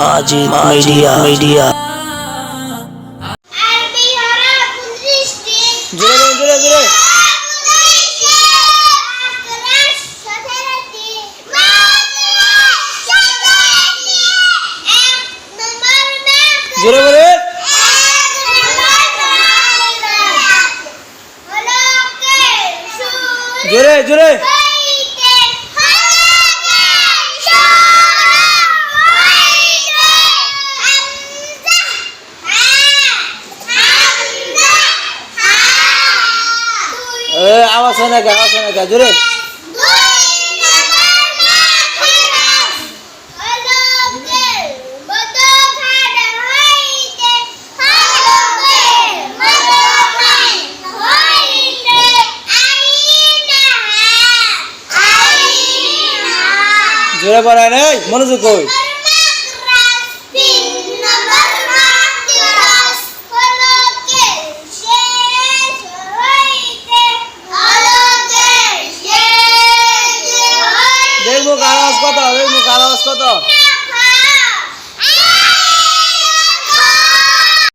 Majid Media. Media. আরবি হরফ দৃষ্টি জোরে জোরে। জোরে জোরে বলে জোরে জোরে। আওয়াজ হয় না আওয়াজ হয় না জোরে। জোরে পড়ায় নেই মনোযোগ কই? মুখ আওয়াজ কত? মুখ আওয়াজ কত?